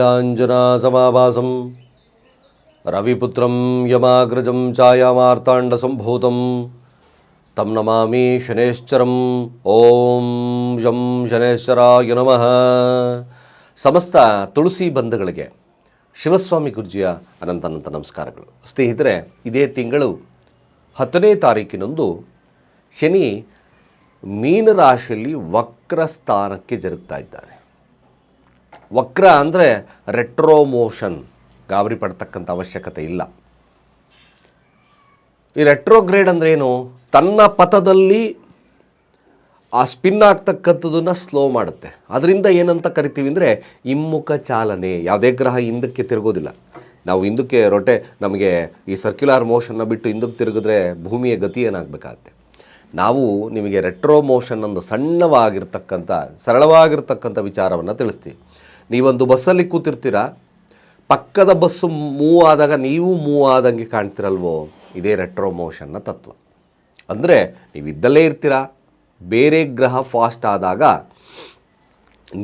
ನೀಲಾಂಜನಾಸಮಾಭಾಸಂ ರವಿಪುತ್ರಂ ಯಮಾಗ್ರಜಂ ಛಾಯಾಮಾರ್ತಾಂಡಸಂಭೂತಂ ತಂ ನಮಾಮಿ ಶನೇಶ್ಚರಂ ಓಂ ಯಂ ಶನೇಶ್ವರಾಯ ನಮಃ ಸಮಸ್ತ ತುಳಸಿ ಬಂಧುಗಳಿಗೆ ಶಿವಸ್ವಾಮಿ ಗುರ್ಜಿಯ ಅನಂತ ಅನಂತ ನಮಸ್ಕಾರಗಳು. ಸ್ನೇಹಿತರೆ, ಇದೇ ತಿಂಗಳು ಹತ್ತನೇ ತಾರೀಕಿನಂದು ಶನಿ ಮೀನರಾಶಿಯಲ್ಲಿ ವಕ್ರ ಸ್ಥಾನಕ್ಕೆ ಜರುಗ್ತಾ ಇದ್ದಾನೆ. ವಕ್ರ ಅಂದರೆ ರೆಟ್ರೋ ಮೋಷನ್ ಗಾಬರಿ ಪಡ್ತಕ್ಕಂಥ ಅವಶ್ಯಕತೆ ಇಲ್ಲ. ಈ ರೆಟ್ರೋಗ್ರೇಡ್ ಅಂದರೆ ಏನು? ತನ್ನ ಪಥದಲ್ಲಿ ಆ ಸ್ಪಿನ್ ಆಗ್ತಕ್ಕಂಥದ್ದನ್ನು ಸ್ಲೋ ಮಾಡುತ್ತೆ. ಅದರಿಂದ ಏನಂತ ಕರಿತೀವಿ ಅಂದರೆ ಹಿಮ್ಮುಖ ಚಾಲನೆ, ಯಾವುದೇ ಗ್ರಹ ಹಿಂದಕ್ಕೆ ತಿರುಗೋದಿಲ್ಲ. ನಾವು ಹಿಂದಕ್ಕೆ ರೊಟೆ ನಮಗೆ ಈ ಸರ್ಕ್ಯುಲರ್ ಮೋಷನ್ನ ಬಿಟ್ಟು ಹಿಂದಕ್ಕೆ ತಿರುಗಿದ್ರೆ ಭೂಮಿಯ ಗತಿ ಏನಾಗಬೇಕಾಗತ್ತೆ? ನಾವು ನಿಮಗೆ ರೆಟ್ರೋ ಮೋಷನ್ ಒಂದು ಸಣ್ಣವಾಗಿರ್ತಕ್ಕಂಥ, ಸರಳವಾಗಿರ್ತಕ್ಕಂಥ ವಿಚಾರವನ್ನು ತಿಳಿಸ್ತೀವಿ. ನೀವೊಂದು ಬಸ್ಸಲ್ಲಿ ಕೂತಿರ್ತೀರಾ? ಪಕ್ಕದ ಬಸ್ಸು ಮೂವ್ ಆದಾಗ ನೀವು ಮೂವ್ ಆದಂಗೆ ಕಾಣ್ತಿರಲ್ವೋ? ಇದೇ ರೆಟ್ರೋ ಮೋಷನ್ನ ತತ್ವ. ಅಂದರೆ ನೀವು ಇದ್ದಲ್ಲೇ ಇರ್ತೀರಾ? ಬೇರೆ ಗ್ರಹ ಫಾಸ್ಟ್ ಆದಾಗ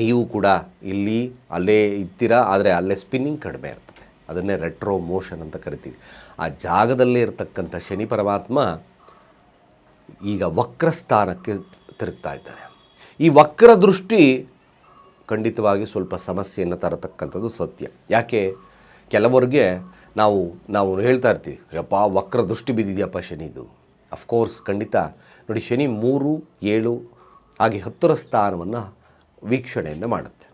ನೀವು ಕೂಡ ಇಲ್ಲಿ ಅಲ್ಲೇ ಇರ್ತೀರಾ? ಆದರೆ ಅಲ್ಲೇ ಸ್ಪಿನ್ನಿಂಗ್ ಕಡಿಮೆ ಇರ್ತದೆ. ಅದನ್ನೇ ರೆಟ್ರೋ ಮೋಷನ್ ಅಂತ ಕರಿತೀವಿ. ಆ ಜಾಗದಲ್ಲೇ ಇರತಕ್ಕಂಥ ಶನಿ ಪರಮಾತ್ಮ ಈಗ ವಕ್ರ ಸ್ಥಾನಕ್ಕೆ ತಿರುಗ್ತಾ ಇದ್ದಾನೆ ಈ ವಕ್ರ ದೃಷ್ಟಿ ಖಂಡಿತವಾಗಿ ಸ್ವಲ್ಪ ಸಮಸ್ಯೆಯನ್ನು ತರತಕ್ಕಂಥದ್ದು ಸತ್ಯ. ಯಾಕೆ? ಕೆಲವರಿಗೆ ನಾವು ನಾವು ಹೇಳ್ತಾ ಇರ್ತೀವಿ ಅಪ್ಪ ವಕ್ರ ದೃಷ್ಟಿ ಬಿದ್ದಿದೆಯಪ್ಪ ಶನಿದು ಅಫ್ಕೋರ್ಸ್ ಖಂಡಿತ. ನೋಡಿ, ಶನಿ ಮೂರು, ಏಳು, ಹಾಗೆ ಹತ್ತರ ಸ್ಥಾನವನ್ನು ವೀಕ್ಷಣೆಯನ್ನು ಮಾಡುತ್ತೆ.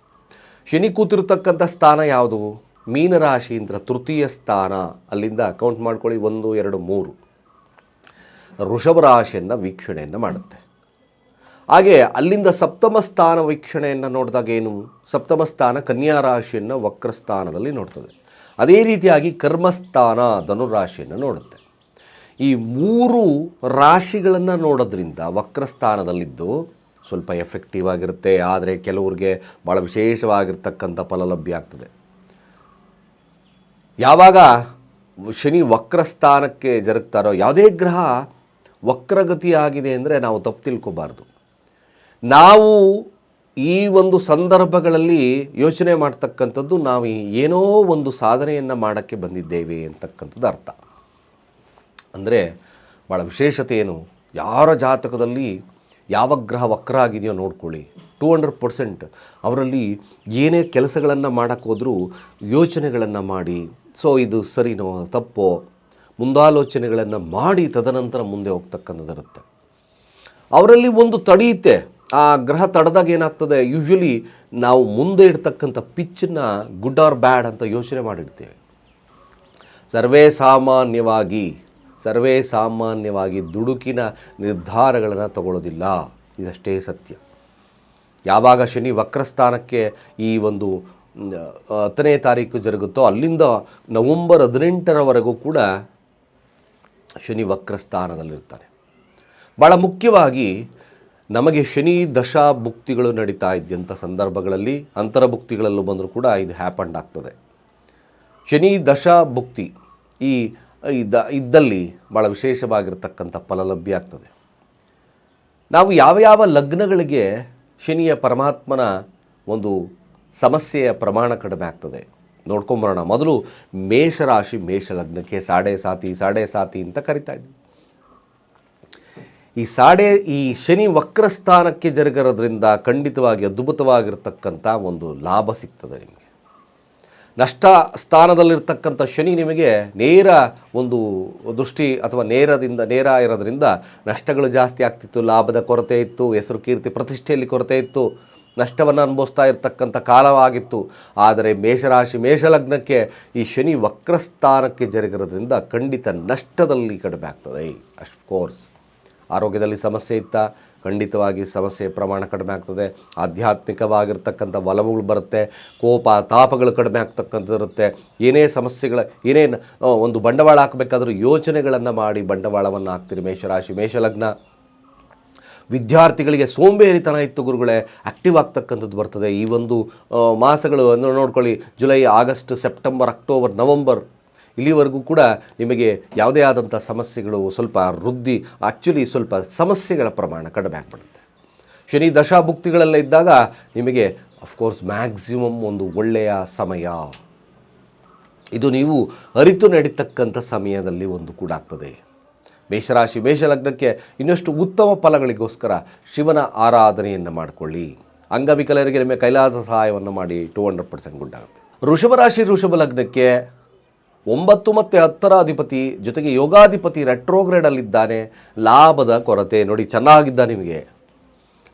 ಶನಿ ಕೂತಿರ್ತಕ್ಕಂಥ ಸ್ಥಾನ ಯಾವುದು? ಮೀನರಾಶಿಯಿಂದ ತೃತೀಯ ಸ್ಥಾನ, ಅಲ್ಲಿಂದ ಕೌಂಟ್ ಮಾಡ್ಕೊಳ್ಳಿ, ಒಂದು, ಎರಡು, ಮೂರು. ವೃಷಭ ರಾಶಿಯನ್ನು ವೀಕ್ಷಣೆಯನ್ನು ಮಾಡುತ್ತೆ. ಹಾಗೆ ಅಲ್ಲಿಂದ ಸಪ್ತಮ ಸ್ಥಾನ ವೀಕ್ಷಣೆಯನ್ನು ನೋಡಿದಾಗ ಏನು? ಸಪ್ತಮ ಸ್ಥಾನ ಕನ್ಯಾ ರಾಶಿಯನ್ನು ವಕ್ರ ಸ್ಥಾನದಲ್ಲಿ ನೋಡ್ತದೆ. ಅದೇ ರೀತಿಯಾಗಿ ಕರ್ಮಸ್ಥಾನ ಧನುರಾಶಿಯನ್ನು ನೋಡುತ್ತೆ. ಈ ಮೂರು ರಾಶಿಗಳನ್ನು ನೋಡೋದ್ರಿಂದ ವಕ್ರ ಸ್ಥಾನದಲ್ಲಿದ್ದು ಸ್ವಲ್ಪ ಎಫೆಕ್ಟಿವ್ ಆಗಿರುತ್ತೆ, ಆದರೆ ಕೆಲವ್ರಿಗೆ ಭಾಳ ವಿಶೇಷವಾಗಿರ್ತಕ್ಕಂಥ ಫಲ ಲಭ್ಯ ಆಗ್ತದೆ. ಯಾವಾಗ ಶನಿ ವಕ್ರ ಸ್ಥಾನಕ್ಕೆ ಜರುಗ್ತಾರೋ, ಯಾವುದೇ ಗ್ರಹ ವಕ್ರಗತಿಯಾಗಿದೆ ಅಂದರೆ ನಾವು ತಪ್ಪು ತಿಳ್ಕೊಬಾರ್ದು. ನಾವು ಈ ಒಂದು ಸಂದರ್ಭಗಳಲ್ಲಿ ಯೋಚನೆ ಮಾಡ್ತಕ್ಕಂಥದ್ದು ನಾವು ಏನೋ ಒಂದು ಸಾಧನೆಯನ್ನು ಮಾಡೋಕ್ಕೆ ಬಂದಿದ್ದೇವೆ ಅಂತಕ್ಕಂಥದ್ದು ಅರ್ಥ. ಅಂದರೆ ಭಾಳ ವಿಶೇಷತೆ ಏನು? ಯಾರ ಜಾತಕದಲ್ಲಿ ಯಾವ ಗ್ರಹ ವಕ್ರ ಆಗಿದೆಯೋ ನೋಡ್ಕೊಳ್ಳಿ. ಟೂ ಹಂಡ್ರೆಡ್ ಪರ್ಸೆಂಟ್ ಅವರಲ್ಲಿ ಏನೇ ಕೆಲಸಗಳನ್ನು ಮಾಡೋಕ್ಕೋದ್ರೂ ಯೋಚನೆಗಳನ್ನು ಮಾಡಿ. ಸೊ, ಇದು ಸರಿನೋ ತಪ್ಪೋ? ಮುಂದಾಲೋಚನೆಗಳನ್ನು ಮಾಡಿ ತದನಂತರ ಮುಂದೆ ಹೋಗ್ತಕ್ಕಂಥದ್ದಿರುತ್ತೆ. ಅವರಲ್ಲಿ ಒಂದು ತಡೆಯುತ್ತೆ ಆ ಗ್ರಹ ತಡೆದಾಗ ಏನಾಗ್ತದೆ? ಯೂಶ್ವಲಿ ನಾವು ಮುಂದೆ ಇಡ್ತಕ್ಕಂಥ ಪಿಚ್ಚನ್ನ ಗುಡ್ ಆರ್ ಬ್ಯಾಡ್ ಅಂತ ಯೋಚನೆ ಮಾಡಿಡ್ತೇವೆ. ಸರ್ವೇ ಸಾಮಾನ್ಯವಾಗಿ ಸರ್ವೇ ಸಾಮಾನ್ಯವಾಗಿ ದುಡುಕಿನ ನಿರ್ಧಾರಗಳನ್ನು ತಗೊಳ್ಳೋದಿಲ್ಲ ಇದಷ್ಟೇ ಸತ್ಯ. ಯಾವಾಗ ಶನಿ ವಕ್ರಸ್ಥಾನಕ್ಕೆ ಈ ಒಂದು ಹತ್ತನೇ ತಾರೀಕು ಜರುಗುತ್ತೋ ಅಲ್ಲಿಂದ ನವಂಬರ್ ಹದಿನೆಂಟರವರೆಗೂ ಕೂಡ ಶನಿ ವಕ್ರಸ್ಥಾನದಲ್ಲಿರ್ತಾನೆ. ಭಾಳ ಮುಖ್ಯವಾಗಿ ನಮಗೆ ಶನಿ ದಶಾ ಭುಕ್ತಿಗಳು ನಡೀತಾ ಇದ್ದಂಥ ಸಂದರ್ಭಗಳಲ್ಲಿ ಅಂತರಭುಕ್ತಿಗಳಲ್ಲೂ ಬಂದರೂ ಕೂಡ ಇದು ಹ್ಯಾಪಂಡ್ ಆಗ್ತದೆ. ಶನಿ ದಶಾ ಭುಕ್ತಿ ಈ ಇದ್ದ ಇದ್ದಲ್ಲಿ ಭಾಳ ವಿಶೇಷವಾಗಿರ್ತಕ್ಕಂಥ ಫಲ ಲಭ್ಯ ಆಗ್ತದೆ. ನಾವು ಯಾವ ಯಾವ ಲಗ್ನಗಳಿಗೆ ಶನಿಯ ಪರಮಾತ್ಮನ ಒಂದು ಸಮಸ್ಯೆಯ ಪ್ರಮಾಣ ಕಡಿಮೆ ಆಗ್ತದೆ. ನೋಡ್ಕೊಂಬರೋಣ. ಮೊದಲು ಮೇಷರಾಶಿ ಮೇಷ ಲಗ್ನಕ್ಕೆ ಸಾಡೆ ಸಾತಿ ಸಾಡೆ ಸಾತಿ ಅಂತ ಕರಿತಾ ಇದ್ವಿ. ಈ ಸಾಡೆ, ಈ ಶನಿ ವಕ್ರಸ್ಥಾನಕ್ಕೆ ಜರುಗಿರೋದ್ರಿಂದ ಖಂಡಿತವಾಗಿ ಅದ್ಭುತವಾಗಿರ್ತಕ್ಕಂಥ ಒಂದು ಲಾಭ ಸಿಗ್ತದೆ ನಿಮಗೆ. ನಷ್ಟ ಸ್ಥಾನದಲ್ಲಿರ್ತಕ್ಕಂಥ ಶನಿ ನಿಮಗೆ ನೇರ ಒಂದು ದೃಷ್ಟಿ ಅಥವಾ ನೇರದಿಂದ, ನೇರ ಇರೋದ್ರಿಂದ ನಷ್ಟಗಳು ಜಾಸ್ತಿ ಆಗ್ತಿತ್ತು, ಲಾಭದ ಕೊರತೆ ಇತ್ತು, ಹೆಸರು ಕೀರ್ತಿ ಪ್ರತಿಷ್ಠೆಯಲ್ಲಿ ಕೊರತೆ ಇತ್ತು, ನಷ್ಟವನ್ನು ಅನುಭವಿಸ್ತಾ ಇರತಕ್ಕಂಥ ಕಾಲವಾಗಿತ್ತು. ಆದರೆ ಮೇಷರಾಶಿ, ಮೇಷಲಗ್ನಕ್ಕೆ ಈ ಶನಿ ವಕ್ರಸ್ಥಾನಕ್ಕೆ ಜರುಗಿರೋದ್ರಿಂದ ಖಂಡಿತ ನಷ್ಟದಲ್ಲಿ ಕಡಿಮೆ ಆಗ್ತದೆ ಅಫ್ಕೋರ್ಸ್ ಆರೋಗ್ಯದಲ್ಲಿ ಸಮಸ್ಯೆ ಇತ್ತ ಖಂಡಿತವಾಗಿ ಸಮಸ್ಯೆ ಪ್ರಮಾಣ ಕಡಿಮೆ ಆಗ್ತದೆ. ಆಧ್ಯಾತ್ಮಿಕವಾಗಿರ್ತಕ್ಕಂಥ ಒಲವುಗಳು ಬರುತ್ತೆ. ಕೋಪ, ತಾಪಗಳು ಕಡಿಮೆ ಆಗ್ತಕ್ಕಂಥದ್ದು ಇರುತ್ತೆ. ಏನೇ ಸಮಸ್ಯೆಗಳ ಏನೇನು ಒಂದು ಬಂಡವಾಳ ಹಾಕಬೇಕಾದ್ರೂ ಯೋಚನೆಗಳನ್ನು ಮಾಡಿ ಬಂಡವಾಳವನ್ನು ಹಾಕ್ತೀರಿ ಮೇಷರಾಶಿ, ಮೇಷಲಗ್ನ. ವಿದ್ಯಾರ್ಥಿಗಳಿಗೆ ಸೋಂಬೇರಿತನ ಇತ್ತು ಗುರುಗಳೇ. ಆ್ಯಕ್ಟಿವ್ ಆಗ್ತಕ್ಕಂಥದ್ದು ಬರ್ತದೆ. ಈ ಒಂದು ಮಾಸಗಳು ಅಂದ್ರೆ ನೋಡ್ಕೊಳ್ಳಿ. July, August, September, October, November. ಇಲ್ಲಿವರೆಗೂ ಕೂಡ ನಿಮಗೆ ಯಾವುದೇ ಆದಂಥ ಸಮಸ್ಯೆಗಳು ಸ್ವಲ್ಪ ವೃದ್ಧಿ ಆ್ಯಕ್ಚುಲಿ ಸ್ವಲ್ಪ ಸಮಸ್ಯೆಗಳ ಪ್ರಮಾಣ ಕಡಿಮೆ ಆಗ್ಬಿಡುತ್ತೆ. ಶನಿ ದಶಾಭುಕ್ತಿಗಳೆಲ್ಲ ಇದ್ದಾಗ ನಿಮಗೆ ಅಫ್ಕೋರ್ಸ್ ಮ್ಯಾಕ್ಸಿಮಮ್ ಒಂದು ಒಳ್ಳೆಯ ಸಮಯ. ಇದು ನೀವು ಅರಿತು ನಡೀತಕ್ಕಂಥ ಸಮಯದಲ್ಲಿ ಒಂದು ಕೂಡ ಆಗ್ತದೆ. ಮೇಷರಾಶಿ, ಮೇಷಲಗ್ನಕ್ಕೆ ಇನ್ನಷ್ಟು ಉತ್ತಮ ಫಲಗಳಿಗೋಸ್ಕರ ಶಿವನ ಆರಾಧನೆಯನ್ನು ಮಾಡಿಕೊಳ್ಳಿ. ಅಂಗವಿಕಲರಿಗೆ ನಿಮಗೆ ಕೈಲಾಸ ಸಹಾಯವನ್ನು ಮಾಡಿ ಟೂ ಹಂಡ್ರೆಡ್ ಪರ್ಸೆಂಟ್ ಗುಡ್ಡಾಗುತ್ತೆ ವೃಷಭ ರಾಶಿ ವೃಷಭ ಲಗ್ನಕ್ಕೆ ಒಂಬತ್ತು ಮತ್ತು ಹತ್ತರ ಅಧಿಪತಿ ಜೊತೆಗೆ ಯೋಗಾಧಿಪತಿ ರೆಟ್ರೋಗ್ರೇಡಲ್ಲಿದ್ದಾನೆ ಲಾಭದ ಕೊರತೆ. ನೋಡಿ, ಚೆನ್ನಾಗಿದ್ದ ನಿಮಗೆ.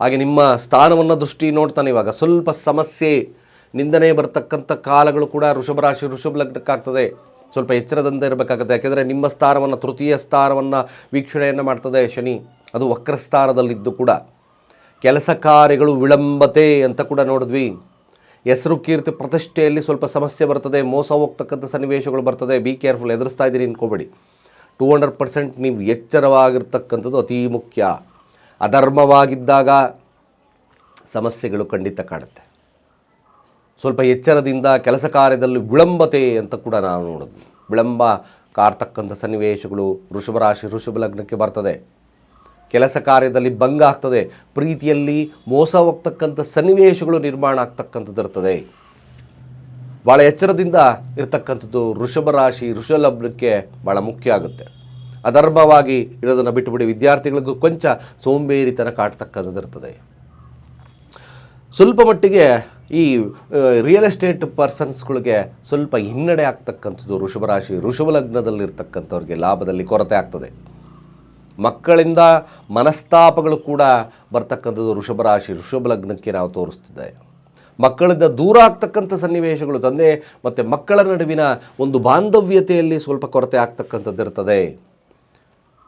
ಹಾಗೆ ನಿಮ್ಮ ಸ್ಥಾನವನ್ನು ದೃಷ್ಟಿ ನೋಡ್ತಾನೆ ಇವಾಗ. ಸ್ವಲ್ಪ ಸಮಸ್ಯೆ. ನಿಂದನೆ ಬರತಕ್ಕಂಥ ಕಾಲಗಳು ಕೂಡ ಋಷಭ ರಾಶಿ, ವೃಷಭ ಲಗ್ನಕ್ಕಾಗ್ತದೆ. ಸ್ವಲ್ಪ ಎಚ್ಚರದಿಂದ ಇರಬೇಕಾಗುತ್ತೆ. ಯಾಕೆಂದರೆ ನಿಮ್ಮ ಸ್ಥಾನವನ್ನು, ತೃತೀಯ ಸ್ಥಾನವನ್ನು ವೀಕ್ಷಣೆಯನ್ನು ಮಾಡ್ತದೆ ಶನಿ. ಅದು ವಕ್ರಸ್ಥಾನದಲ್ಲಿದ್ದು ಕೂಡ. ಕೆಲಸ ಕಾರ್ಯಗಳು ವಿಳಂಬತೆ ಅಂತ ಕೂಡ ನೋಡಿದ್ವಿ. ಹೆಸರು ಕೀರ್ತಿ ಪ್ರತಿಷ್ಠೆಯಲ್ಲಿ ಸ್ವಲ್ಪ ಸಮಸ್ಯೆ ಬರ್ತದೆ ಮೋಸ ಹೋಗ್ತಕ್ಕಂಥ ಸನ್ನಿವೇಶಗಳು ಬರ್ತದೆ. ಬಿ ಕೇರ್ಫುಲ್ ಎದುರಿಸ್ತಾ ಇದ್ದೀರಿ ಅನ್ಕೋಬೇಡಿ. ಟೂ ಹಂಡ್ರೆಡ್ ಪರ್ಸೆಂಟ್ ನೀವು ಎಚ್ಚರವಾಗಿರ್ತಕ್ಕಂಥದ್ದು ಅತೀ ಮುಖ್ಯ. ಅಧರ್ಮವಾಗಿದ್ದಾಗ ಸಮಸ್ಯೆಗಳು ಖಂಡಿತ ಕಾಡುತ್ತೆ. ಸ್ವಲ್ಪ ಎಚ್ಚರದಿಂದ ಕೆಲಸ ಕಾರ್ಯದಲ್ಲಿ ವಿಳಂಬತೆ ಅಂತ ಕೂಡ ನಾವು ನೋಡಿದ್ವಿ ವಿಳಂಬ ಕಾರ್ತಕ್ಕಂಥ ಸನ್ನಿವೇಶಗಳು ವೃಷಭ ರಾಶಿ, ವೃಷಭ ಲಗ್ನಕ್ಕೆ ಬರ್ತದೆ. ಕೆಲಸ ಕಾರ್ಯದಲ್ಲಿ ಭಂಗ ಆಗ್ತದೆ. ಪ್ರೀತಿಯಲ್ಲಿ ಮೋಸ ಹೋಗ್ತಕ್ಕಂಥ ಸನ್ನಿವೇಶಗಳು ನಿರ್ಮಾಣ ಆಗ್ತಕ್ಕಂಥದ್ದು ಇರ್ತದೆ. ಭಾಳ ಎಚ್ಚರದಿಂದ ಇರತಕ್ಕಂಥದ್ದು ವೃಷಭ ರಾಶಿ, ವೃಷಭ ಲಗ್ನಕ್ಕೆ ಭಾಳ ಮುಖ್ಯ ಆಗುತ್ತೆ. ಅದರ್ಭವಾಗಿ ಇರೋದನ್ನು ಬಿಟ್ಟುಬಿಡಿ ವಿದ್ಯಾರ್ಥಿಗಳಿಗೂ ಕೊಂಚ ಸೋಂಬೇರಿತನ ಕಾಡ್ತಕ್ಕಂಥದ್ದು ಇರ್ತದೆ. ಸ್ವಲ್ಪ ಮಟ್ಟಿಗೆ ಈ ರಿಯಲ್ ಎಸ್ಟೇಟ್ ಪರ್ಸನ್ಸ್ಗಳಿಗೆ ಸ್ವಲ್ಪ ಹಿನ್ನಡೆ ಆಗ್ತಕ್ಕಂಥದ್ದು ಋಷಭ ರಾಶಿ, ವೃಷಭ ಲಗ್ನದಲ್ಲಿರ್ತಕ್ಕಂಥವ್ರಿಗೆ ಲಾಭದಲ್ಲಿ ಕೊರತೆ ಆಗ್ತದೆ. ಮಕ್ಕಳಿಂದ ಮನಸ್ತಾಪಗಳು ಕೂಡ ಬರ್ತಕ್ಕಂಥದ್ದು ವೃಷಭ ರಾಶಿ, ವೃಷಭ ಲಗ್ನಕ್ಕೆ ನಾವು ತೋರಿಸ್ತಿದ್ದೆ ಮಕ್ಕಳಿಂದ ದೂರ ಆಗ್ತಕ್ಕಂಥ ಸನ್ನಿವೇಶಗಳು, ತಂದೆ ಮತ್ತು ಮಕ್ಕಳ ನಡುವಿನ ಒಂದು ಬಾಂಧವ್ಯತೆಯಲ್ಲಿ ಸ್ವಲ್ಪ ಕೊರತೆ ಆಗ್ತಕ್ಕಂಥದ್ದಿರ್ತದೆ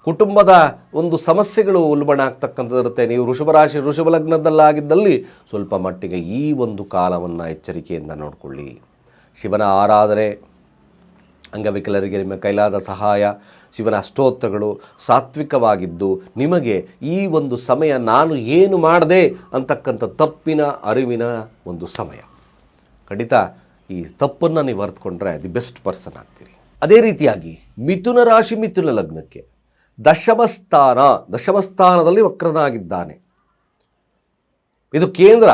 ಕುಟುಂಬದ ಒಂದು ಸಮಸ್ಯೆಗಳು ಉಲ್ಬಣ ಆಗ್ತಕ್ಕಂಥದ್ದಿರುತ್ತೆ ನೀವು ವೃಷಭ ರಾಶಿ, ವೃಷಭ ಲಗ್ನದಲ್ಲಾಗಿದ್ದಲ್ಲಿ ಸ್ವಲ್ಪ ಮಟ್ಟಿಗೆ ಈ ಒಂದು ಕಾಲವನ್ನು ಎಚ್ಚರಿಕೆಯಿಂದ ನೋಡಿಕೊಳ್ಳಿ. ಶಿವನ ಆರಾಧನೆ, ಅಂಗವಿಕಲರಿಗೆ ನಿಮ್ಮ ಕೈಲಾದ ಸಹಾಯ ಶಿವನ ಅಷ್ಟೋತ್ತರಗಳು ಸಾತ್ವಿಕವಾಗಿದ್ದು ನಿಮಗೆ ಈ ಒಂದು ಸಮಯ ನಾನು ಏನು ಮಾಡಿದೆ ಅಂತಕ್ಕಂಥ ತಪ್ಪಿನ ಅರಿವಿನ ಒಂದು ಸಮಯ. ಖಂಡಿತ ಈ ತಪ್ಪನ್ನು ನೀವು ಅರ್ಥಕೊಂಡ್ರೆ ದಿ ಬೆಸ್ಟ್ ಪರ್ಸನ್ ಆಗ್ತೀರಿ. ಅದೇ ರೀತಿಯಾಗಿ ಮಿಥುನ ರಾಶಿ ಮಿಥುನ ಲಗ್ನಕ್ಕೆ ದಶಮಸ್ಥಾನ, ದಶಮಸ್ಥಾನದಲ್ಲಿ ವಕ್ರನಾಗಿದ್ದಾನೆ. ಇದು ಕೇಂದ್ರ.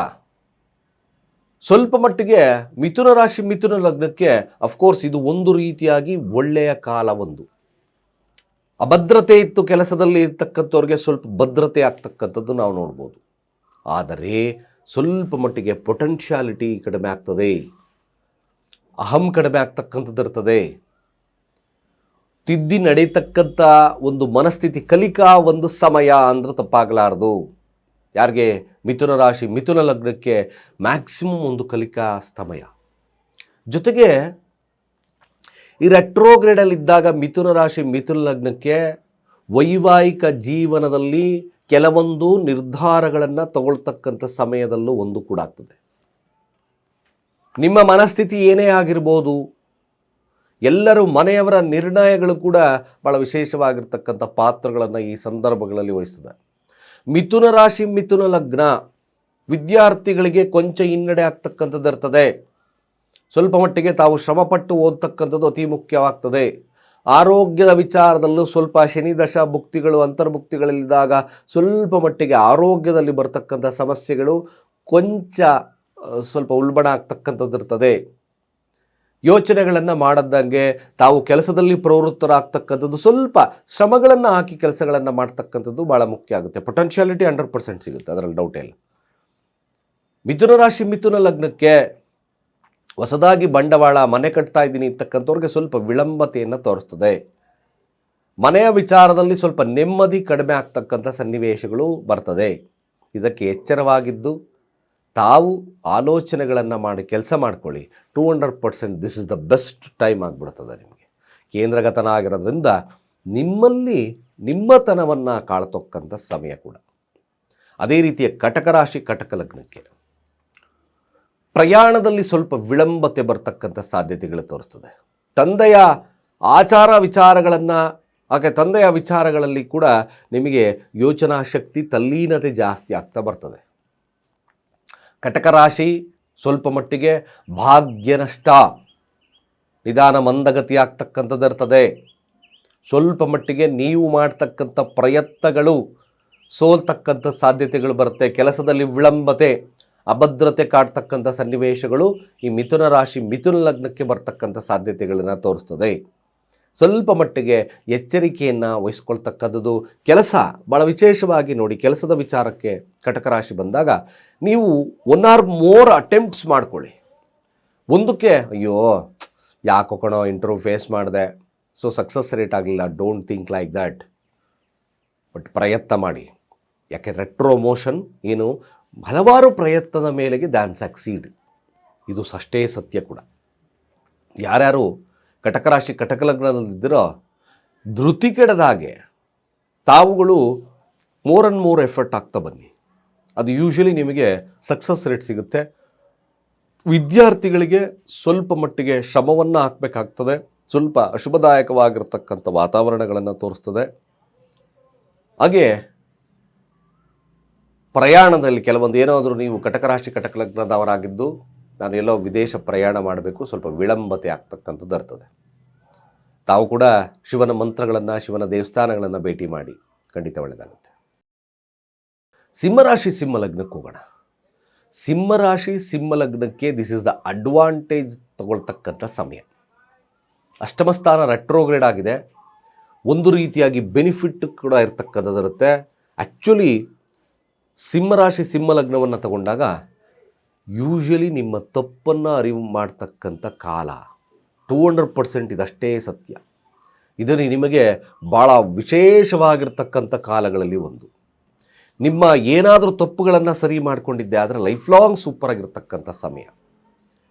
ಸ್ವಲ್ಪ ಮಟ್ಟಿಗೆ ಮಿಥುನ ರಾಶಿ ಮಿಥುನ ಲಗ್ನಕ್ಕೆ ಅಫ್ಕೋರ್ಸ್ ಇದು ಒಂದು ರೀತಿಯಾಗಿ ಒಳ್ಳೆಯ ಕಾಲ ಒಂದು. ಅಭದ್ರತೆ ಇತ್ತು ಕೆಲಸದಲ್ಲಿ ಇರ್ತಕ್ಕಂಥವ್ರಿಗೆ ಸ್ವಲ್ಪ ಭದ್ರತೆ ಆಗ್ತಕ್ಕಂಥದ್ದು ನಾವು ನೋಡ್ಬೋದು. ಆದರೆ ಸ್ವಲ್ಪ ಮಟ್ಟಿಗೆ ಪೊಟೆನ್ಷಿಯಾಲಿಟಿ ಕಡಿಮೆ ಆಗ್ತದೆ. ಅಹಂ ಕಡಿಮೆ ಆಗ್ತಕ್ಕಂಥದ್ದು ಇರ್ತದೆ. ತಿದ್ದಿ ನಡೀತಕ್ಕಂಥ ಒಂದು ಮನಸ್ಥಿತಿ ಕಲಿಕಾ ಒಂದು ಸಮಯ ಅಂದ್ರೆ ತಪ್ಪಾಗಲಾರದು. ಯಾರಿಗೆ? ಮಿಥುನ ರಾಶಿ, ಮಿಥುನ ಲಗ್ನಕ್ಕೆ ಮ್ಯಾಕ್ಸಿಮಮ್ ಒಂದು ಕಲಿಕಾ ಸಮಯ. ಜೊತೆಗೆ ಈ ರೆಟ್ರೋಗ್ರೇಡಲ್ಲಿದ್ದಾಗ ಮಿಥುನ ರಾಶಿ ಮಿಥುನ ಲಗ್ನಕ್ಕೆ ವೈವಾಹಿಕ ಜೀವನದಲ್ಲಿ ಕೆಲವೊಂದು ನಿರ್ಧಾರಗಳನ್ನು ತಗೊಳ್ತಕ್ಕಂಥ ಸಮಯದಲ್ಲೂ ಒಂದು ಕೂಡ ಆಗ್ತದೆ. ನಿಮ್ಮ ಮನಸ್ಥಿತಿ ಏನೇ ಆಗಿರ್ಬೋದು, ಎಲ್ಲರೂ ಮನೆಯವರ ನಿರ್ಣಯಗಳು ಕೂಡ ಭಾಳ ವಿಶೇಷವಾಗಿರ್ತಕ್ಕಂಥ ಪಾತ್ರಗಳನ್ನು ಈ ಸಂದರ್ಭಗಳಲ್ಲಿ ವಹಿಸ್ತದೆ. ಮಿಥುನ ರಾಶಿ ಮಿಥುನ ಲಗ್ನ ವಿದ್ಯಾರ್ಥಿಗಳಿಗೆ ಕೊಂಚ ಹಿನ್ನಡೆ ಆಗ್ತಕ್ಕಂಥದ್ದು ಇರ್ತದೆ. ಸ್ವಲ್ಪ ಮಟ್ಟಿಗೆ ತಾವು ಶ್ರಮಪಟ್ಟು ಓದ್ತಕ್ಕಂಥದ್ದು ಅತಿ ಮುಖ್ಯವಾಗ್ತದೆ. ಆರೋಗ್ಯದ ವಿಚಾರದಲ್ಲೂ ಸ್ವಲ್ಪ ಶನಿ ದಶ ಭುಕ್ತಿಗಳು ಅಂತರ್ಭುಕ್ತಿಗಳಲ್ಲಿದ್ದಾಗ ಸ್ವಲ್ಪ ಮಟ್ಟಿಗೆ ಆರೋಗ್ಯದಲ್ಲಿ ಬರ್ತಕ್ಕಂಥ ಸಮಸ್ಯೆಗಳು ಕೊಂಚ ಸ್ವಲ್ಪ ಉಲ್ಬಣ ಆಗ್ತಕ್ಕಂಥದ್ದಿರ್ತದೆ. ಯೋಚನೆಗಳನ್ನು ಮಾಡದಂಗೆ ತಾವು ಕೆಲಸದಲ್ಲಿ ಪ್ರವೃತ್ತರಾಗ್ತಕ್ಕಂಥದ್ದು ಸ್ವಲ್ಪ ಶ್ರಮಗಳನ್ನು ಹಾಕಿ ಕೆಲಸಗಳನ್ನು ಮಾಡ್ತಕ್ಕಂಥದ್ದು ಭಾಳ ಮುಖ್ಯ ಆಗುತ್ತೆ. ಪೊಟೆನ್ಷಿಯಾಲಿಟಿ ಹಂಡ್ರೆಡ್ ಪರ್ಸೆಂಟ್ ಸಿಗುತ್ತೆ ಅದರಲ್ಲಿ ಡೌಟೇ ಇಲ್ಲ. ಮಿಥುನ ರಾಶಿ ಮಿಥುನ ಲಗ್ನಕ್ಕೆ ಹೊಸದಾಗಿ ಬಂಡವಾಳ ಮನೆ ಕಟ್ತಾ ಇದ್ದೀನಿ ಅಂತಕ್ಕಂಥವ್ರಿಗೆ ಸ್ವಲ್ಪ ವಿಳಂಬತೆಯನ್ನು ತೋರಿಸ್ತದೆ. ಮನೆಯ ವಿಚಾರದಲ್ಲಿ ಸ್ವಲ್ಪ ನೆಮ್ಮದಿ ಕಡಿಮೆ ಆಗ್ತಕ್ಕಂಥ ಸನ್ನಿವೇಶಗಳು ಬರ್ತದೆ. ಇದಕ್ಕೆ ಎಚ್ಚರವಾಗಿದ್ದು, ತಾವು ಆಲೋಚನೆಗಳನ್ನು ಮಾಡಿ ಕೆಲಸ ಮಾಡ್ಕೊಳ್ಳಿ. Two hundred percent this is the best time ಆಗಿಬಿಡ್ತದೆ ನಿಮಗೆ. ಕೇಂದ್ರಗತನ ಆಗಿರೋದ್ರಿಂದ ನಿಮ್ಮಲ್ಲಿ ನಿಮ್ಮತನವನ್ನು ಕಾಳ್ತಕ್ಕಂಥ ಸಮಯ ಕೂಡ. ಅದೇ ರೀತಿಯ ಕಟಕ ರಾಶಿ ಕಟಕ ಲಗ್ನಕ್ಕೆ. ಪ್ರಯಾಣದಲ್ಲಿ ಸ್ವಲ್ಪ ವಿಳಂಬತೆ ಬರ್ತಕ್ಕಂಥ ಸಾಧ್ಯತೆಗಳು ತೋರಿಸ್ತದೆ. ತಂದೆಯ ಆಚಾರ ವಿಚಾರಗಳನ್ನು ಹಾಗೆ ತಂದೆಯ ವಿಚಾರಗಳಲ್ಲಿ ಕೂಡ ನಿಮಗೆ ಯೋಚನಾ ಶಕ್ತಿ ತಲ್ಲೀನತೆ ಜಾಸ್ತಿ ಆಗ್ತಾ ಬರ್ತದೆ. ಕಟಕ ರಾಶಿ ಸ್ವಲ್ಪ ಮಟ್ಟಿಗೆ ಭಾಗ್ಯ ನಷ್ಟ ನಿಧಾನ ಮಂದಗತಿ ಆಗ್ತಕ್ಕಂಥದ್ದು ಇರ್ತದೆ ಸ್ವಲ್ಪ ಮಟ್ಟಿಗೆ ನೀವು ಮಾಡ್ತಕ್ಕಂಥ ಪ್ರಯತ್ನಗಳು ಸೋಲ್ತಕ್ಕಂಥ ಸಾಧ್ಯತೆಗಳು ಬರುತ್ತೆ. ಕೆಲಸದಲ್ಲಿ ವಿಳಂಬತೆ. ಅಭದ್ರತೆ ಕಾಡ್ತಕ್ಕಂಥ ಸನ್ನಿವೇಶಗಳು ಈ ಮಿಥುನ ರಾಶಿ ಮಿಥುನ ಲಗ್ನಕ್ಕೆ ಬರ್ತಕ್ಕಂಥ ಸಾಧ್ಯತೆಗಳನ್ನು ತೋರಿಸ್ತದೆ. ಸ್ವಲ್ಪ ಮಟ್ಟಿಗೆ ಎಚ್ಚರಿಕೆಯನ್ನು ವಹಿಸ್ಕೊಳ್ತಕ್ಕಂಥದ್ದು ಕೆಲಸ. ಭಾಳ ವಿಶೇಷವಾಗಿ ನೋಡಿ ಕೆಲಸದ ವಿಚಾರಕ್ಕೆ ಕಟಕ ರಾಶಿ ಬಂದಾಗ ನೀವು ಒನ್ ಆರ್ ಮೋರ್ ಅಟೆಂಪ್ಟ್ಸ್ ಮಾಡ್ಕೊಳ್ಳಿ. ಒಂದಕ್ಕೆ, ಅಯ್ಯೋ, ಯಾಕೆ ಕಣೋ ಇಂಟರ್ವ್ಯೂ ಫೇಸ್ ಮಾಡಿದೆ. ಸೊ ಸಕ್ಸಸ್ ರೇಟ್ ಆಗಲಿಲ್ಲ. Don't think like that but ಪ್ರಯತ್ನ ಮಾಡಿ. ಯಾಕೆ ರೆಟ್ರೋ ಮೋಷನ್ ಏನು ಹಲವಾರು ಪ್ರಯತ್ನದ ಮೇಲೆಗೆ ದ್ಯಾನ್ ಸಕ್ಸೀಡ್. ಇದು ಅಷ್ಟೇ ಸತ್ಯ ಕೂಡ. ಯಾರ್ಯಾರು ಕಟಕ ರಾಶಿ ಕಟಕ ಲಗ್ನದಲ್ಲಿದ್ದರೋ ಧೃತಿ ಕೆಡದಾಗೆ ತಾವುಗಳು ಮೋರ್ ಆ್ಯಂಡ್ ಮೋರ್ ಎಫರ್ಟ್ ಆಗ್ತಾ ಬನ್ನಿ. ಅದು ಯೂಶ್ವಲಿ ನಿಮಗೆ ಸಕ್ಸಸ್ ರೇಟ್ ಸಿಗುತ್ತೆ. ವಿದ್ಯಾರ್ಥಿಗಳಿಗೆ ಸ್ವಲ್ಪ ಮಟ್ಟಿಗೆ ಶ್ರಮವನ್ನು ಹಾಕಬೇಕಾಗ್ತದೆ. ಸ್ವಲ್ಪ ಅಶುಭದಾಯಕವಾಗಿರ್ತಕ್ಕಂಥ ವಾತಾವರಣಗಳನ್ನು ತೋರಿಸ್ತದೆ. ಹಾಗೆ ಪ್ರಯಾಣದಲ್ಲಿ ಕೆಲವೊಂದು ಏನಾದರೂ ನೀವು ಕಟಕ ರಾಶಿ ಕಟಕ ಲಗ್ನದವರಾಗಿದ್ದು ನಾನು ಎಲ್ಲೋ ವಿದೇಶ ಪ್ರಯಾಣ ಮಾಡಬೇಕು, ಸ್ವಲ್ಪ ವಿಳಂಬತೆ ಆಗ್ತಕ್ಕಂಥದ್ದು ಇರ್ತದೆ. ತಾವು ಕೂಡ ಶಿವನ ಮಂತ್ರಗಳನ್ನು, ಶಿವನ ದೇವಸ್ಥಾನಗಳನ್ನು ಭೇಟಿ ಮಾಡಿ, ಖಂಡಿತ ಒಳ್ಳೆಯದಾಗುತ್ತೆ. ಸಿಂಹರಾಶಿ ಸಿಂಹ ಲಗ್ನಕ್ಕೆ ಹೋಗೋಣ. ಸಿಂಹರಾಶಿ ಸಿಂಹ ಲಗ್ನಕ್ಕೆ ದಿಸ್ ಇಸ್ ದ ಅಡ್ವಾಂಟೇಜ್ ತಗೊಳ್ತಕ್ಕಂಥ ಸಮಯ. ಅಷ್ಟಮ ಸ್ಥಾನ ರೆಟ್ರೋಗ್ರೇಡ್ ಆಗಿದೆ. ಒಂದು ರೀತಿಯಾಗಿ ಬೆನಿಫಿಟ್ ಕೂಡ ಇರತಕ್ಕಂಥದ್ದು ಇರುತ್ತೆ ಆ್ಯಕ್ಚುಲಿ ಸಿಂಹರಾಶಿ ಸಿಂಹ ಲಗ್ನವನ್ನು ತಗೊಂಡಾಗ ಯೂಶ್ವಲಿ ನಿಮ್ಮ ತಪ್ಪನ್ನು ಅರಿವು ಮಾಡ್ತಕ್ಕಂಥ ಕಾಲ ಟೂ ಹಂಡ್ರೆಡ್ ಪರ್ಸೆಂಟ್ ಇದಷ್ಟೇ ಸತ್ಯ. ಇದನ್ನು ನಿಮಗೆ ಭಾಳ ವಿಶೇಷವಾಗಿರ್ತಕ್ಕಂಥ ಕಾಲಗಳಲ್ಲಿ ಒಂದು. ನಿಮ್ಮ ಏನಾದರೂ ತಪ್ಪುಗಳನ್ನು ಸರಿ ಮಾಡಿಕೊಂಡಿದ್ದೆ ಆದರೆ ಲೈಫ್ ಲಾಂಗ್ ಸೂಪರ್ ಆಗಿರ್ತಕ್ಕಂಥ ಸಮಯ.